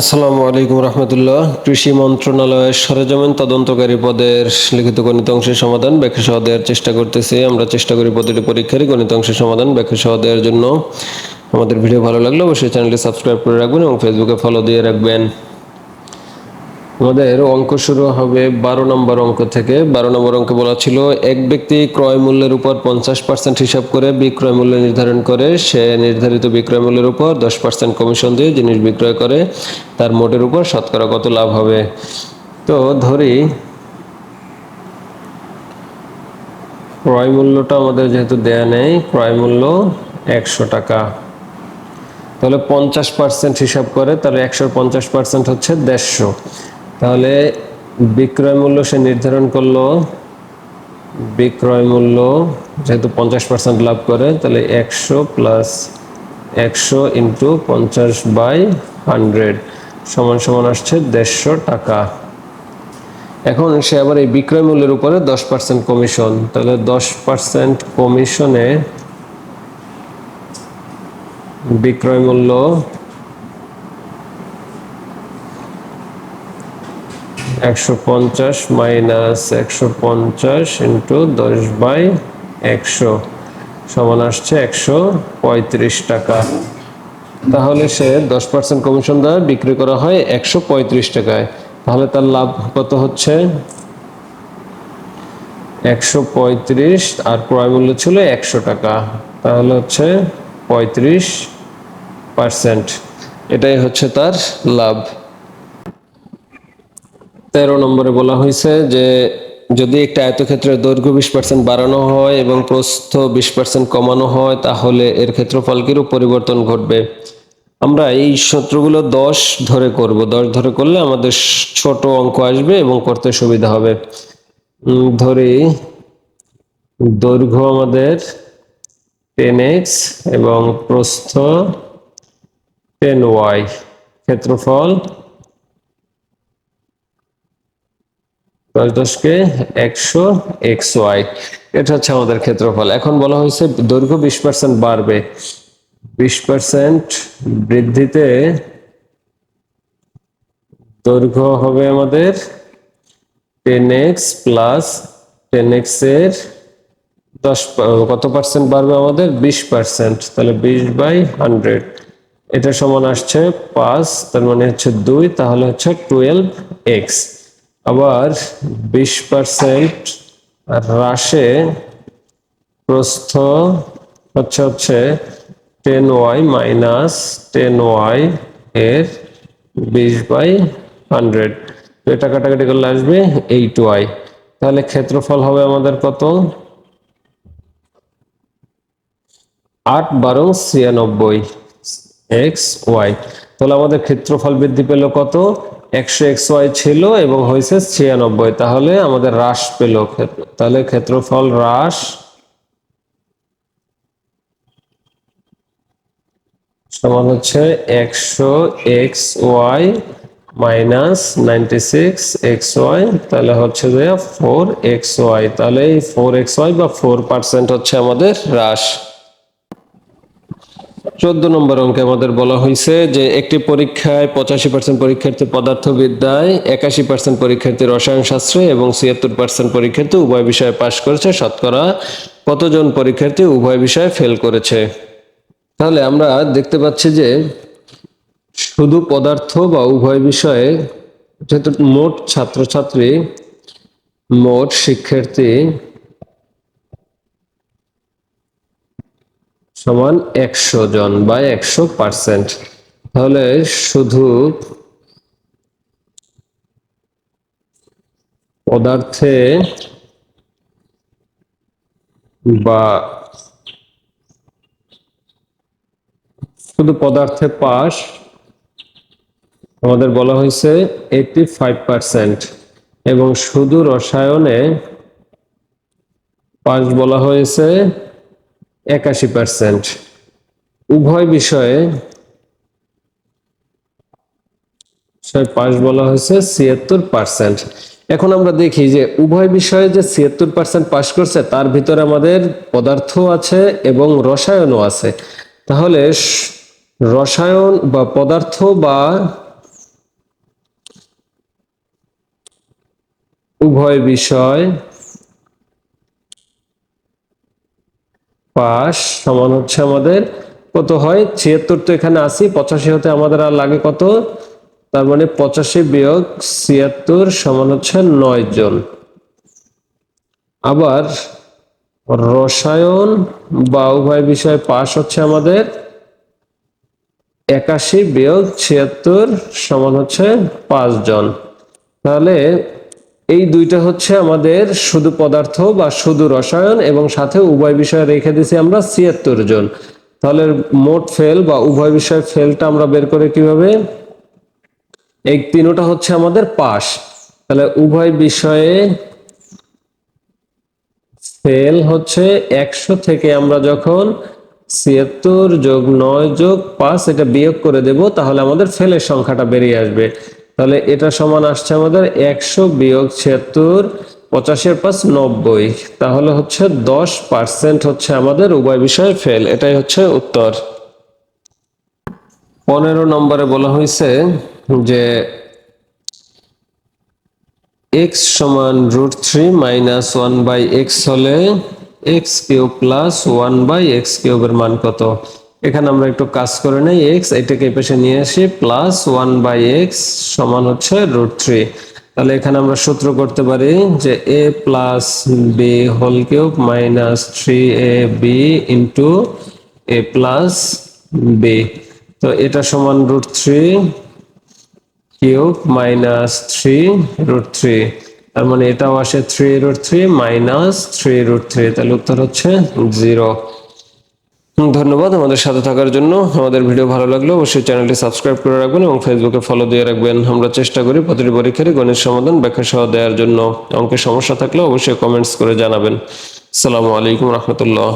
আসসালামু আলাইকুম রহমতুল্লাহ। কৃষি মন্ত্রণালয়ের সরেজমিন তদন্তকারী পদের লিখিত গণিত অংশের সমাধান ব্যাখ্যা সহ দেওয়ার চেষ্টা করতেছি। আমরা চেষ্টা করি প্রতিটি পরীক্ষারই গণিত অংশের সমাধান ব্যাখ্যা সহ দেওয়ার জন্য। আমাদের ভিডিও ভালো লাগলে অবশ্যই চ্যানেলটি সাবস্ক্রাইব করে রাখবেন এবং ফেসবুকে ফলো দিয়ে রাখবেন। আমাদের অঙ্ক শুরু হবে বারো নম্বর অঙ্ক থেকে। বারো নম্বর অঙ্কে বলা ছিল, এক ব্যক্তি ক্রয় মূল্যের উপর পঞ্চাশ পার্সেন্ট হিসাব করে বিক্রয় মূল্য নির্ধারণ করে। সে নির্ধারিত বিক্রয় মূল্যের উপর দশ পার্সেন্ট কমিশন দিয়ে জিনিস বিক্রয় করে। তার মোটের উপর শতকরা কত লাভ হবে? তো ধরি, ক্রয় মূল্যটা আমাদের যেহেতু দেয়া নেই, ক্রয় মূল্য একশো টাকা। তাহলে পঞ্চাশ পার্সেন্ট হিসাব করে, তাহলে একশো পঞ্চাশ পার্সেন্ট হচ্ছে দেড়শো। তাহলে বিক্রয় মূল্য সে নির্ধারণ করল। বিক্রয় মূল্য যেহেতু পঞ্চাশ পার্সেন্ট লাভ করে, তাহলে একশো প্লাস একশো ইন্টু পঞ্চাশ বাই হান্ড্রেড সমান সমান আসছে দেড়শো টাকা। এখন সে আবার এই বিক্রয় মূল্যের উপরে দশ পার্সেন্ট কমিশন তাহলে দশ পার্সেন্ট কমিশনে বিক্রয় মূল্য একশো পঞ্চাশ মাইনাস একশো পঞ্চাশ ইন্টু দশ বাই একশো সমান আসছে একশো পঁয়ত্রিশ টাকা। তাহলে সে দশ পার্সেন্ট কমিশন দ্বারা বিক্রি করা হয় একশো পঁয়ত্রিশ টাকায়। তাহলে তার লাভ কত হচ্ছে? একশো পঁয়ত্রিশ আর ক্রয় মূল্য ছিল একশো টাকা। তাহলে হচ্ছে পঁয়ত্রিশ পার্সেন্ট। এটাই হচ্ছে তার লাভ। তেরো নম্বরে বলা হয়েছে যে যদি একটা আয়তক্ষেত্রের দৈর্ঘ্য বিশ পার্সেন্ট বাড়ানো হয় এবং প্রস্থ বিশ পার্সেন্ট কমানো হয়, তাহলে এর ক্ষেত্রফল কিরূপ পরিবর্তন ঘটবে? আমরা এই সূত্রগুলো দশ ধরে করব। দশ ধরে করলে আমাদের ছোট অঙ্ক আসবে এবং করতে সুবিধা হবে। ধরি দৈর্ঘ্য আমাদের টেন এক্স এবং প্রস্থ টেন ওয়াই। ক্ষেত্রফল দশ দশকে একশো এক্স ওয়াই। এটা হচ্ছে আমাদের ক্ষেত্রফল। এখন বলা হয়েছে দৈর্ঘ্য বিশ পার্সেন্ট বাড়বে। বিশ পার্সেন্ট বৃদ্ধিতে দৈর্ঘ্য হবে আমাদের টেন এক্স প্লাস টেন এক্সের দশ কত পার্সেন্ট বাড়বে আমাদের? বিশ পার্সেন্ট। তাহলে বিশ বাই হান্ড্রেড। এটা সমান আসছে পাঁচ, তার মানে হচ্ছে দুই, তাহলে হচ্ছে টুয়েলভ এক্স। আবার বিশ পার্সেন্ট হ্রাসে প্রস্থ হচ্ছে হচ্ছে ten Y minus ten Y এর বিশ বাই হান্ড্রেড এটা কাটাকাটি করলে আসবে এইট ওয়াই তাহলে ক্ষেত্রফল হবে আমাদের কত? আট বারো ছিয়ানব্বই। X Y. তাহলে আমাদের ক্ষেত্রফল বৃদ্ধি পেল কত? একশো এক্স ওয়াই ছিল এবং হয়েছে ছিয়ানব্বই, তাহলে আমাদের হ্রাস পেল ক্ষেত্র- তাহলে ক্ষেত্রফল হ্রাস সমান হচ্ছে একশো X Y minus ninety six X Y, তাহলে হচ্ছে যে ফোর এক্স ওয়াই। তাহলে এই ফোর এক্স ওয়াই বা ফোর পার্সেন্ট হচ্ছে আমাদের হ্রাস। চোদ্দ নম্বর অঙ্কে আমাদের বলা হয়েছে যে একটি পরীক্ষায় পঁচাশি পার্সেন্ট পরীক্ষার্থী পদার্থবিদ্যায়, একাশি পার্সেন্ট পরীক্ষার্থী রসায়ন শাস্ত্রে এবং ছিয়াত্তর পার্সেন্ট পরীক্ষার্থী উভয় বিষয়ে পাশ করেছে। শতকরা কতজন পরীক্ষার্থী উভয় বিষয়ে ফেল করেছে? তাহলে আমরা দেখতে পাচ্ছি যে শুধু পদার্থ বা উভয় বিষয়ে, যেহেতু মোট ছাত্রছাত্রী, মোট শিক্ষার্থী সমান একশো জন বা একশো পার্সেন্ট। তাহলে শুধু পদার্থে বা শুধু পদার্থে পাস আমাদের বলা হয়েছে এইটি ফাইভ পার্সেন্ট এবং শুধু রসায়নে পাস বলা হয়েছে একাশি পার্সেন্ট উভয় বিষয়ে পাশ বলা হয়েছে, ছিয়াত্তর পার্সেন্ট এখন আমরা দেখি যে উভয় বিষয়ে যে ছিয়াত্তর পার্সেন্ট পাশ করছে, তার ভিতরে আমাদের পদার্থ আছে এবং রসায়নও আছে। তাহলে রসায়ন বা পদার্থ বা উভয় বিষয় পাশ সমান হচ্ছে আমাদের কত হয়? ছিয়াত্তর তো এখানে আশি পঁচাশি হতে আমাদের আর লাগে কত? তার মানে পঁচাশি বিয়োগ ছিয়াত্তর সমান হচ্ছে নয় জন। আবার রসায়ন বা উভয় বিষয়ে পাশ হচ্ছে আমাদের একাশি বিয়োগ ছিয়াত্তর সমান হচ্ছে পাঁচ জন। তাহলে এই দুইটা হচ্ছে আমাদের শুধু পদার্থ বা শুধু রসায়ন এবং সাথে উভয় বিষয় রেখে দিছি আমরা ছিয়াত্তর জন। তাহলে মোট ফেল বা উভয় বিষয় ফেলটা আমরা বের করে কীভাবে? এই তিনোটা হচ্ছে আমাদের পাশ। তাহলে উভয় বিষয়ে ফেল হচ্ছে একশো থেকে আমরা যখন ছিয়াত্তর যোগ নয় যোগ পাঁচ এটা বিয়োগ করে দেব, তাহলে আমাদের ফেলের সংখ্যাটা বেরিয়ে আসবে। তাহলে এটা সমান আসছে আমাদের একশো বিয়োগ ছিয়াত্তর পঁচাশের পাঁচ নব্বই। তাহলে হচ্ছে দশ পার্সেন্ট হচ্ছে আমাদের উভয় বিষয়ে ফেল এটাই হচ্ছে উত্তর। পনেরো নম্বরে বলা হয়েছে যে এক্স সমান root three minus one by X হলে X cube plus one by X কিউবের মান কত? এখানে আমরা একটু কাজ করে নেই এক্স এটাকে পাশে নিয়ে আসি প্লাস ওয়ান বাই এক্স সমান হচ্ছে রুট থ্রি তাহলে এখানে আমরা সূত্র করতে পারি যে A plus B whole cube minus three A B into A plus B তো এটা সমান root three cube minus three root three তার মানে এটাও আসে three root three minus three root three তাহলে উত্তর হচ্ছে জিরো ধন্যবাদ আমাদের সাথে থাকার জন্য। আমাদের ভিডিও ভালো লাগলে অবশ্যই চ্যানেলটি সাবস্ক্রাইব করে রাখবেন এবং ফেসবুকে ফলো দিয়ে রাখবেন। আমরা চেষ্টা করি প্রতিটি পরীক্ষারই গণিত সমাধান ব্যাখ্যা সহ দেওয়ার জন্য। অঙ্কের সমস্যা থাকলে অবশ্যই কমেন্টস করে জানাবেন। আসসালামু আলাইকুম রহমতুল্লাহ।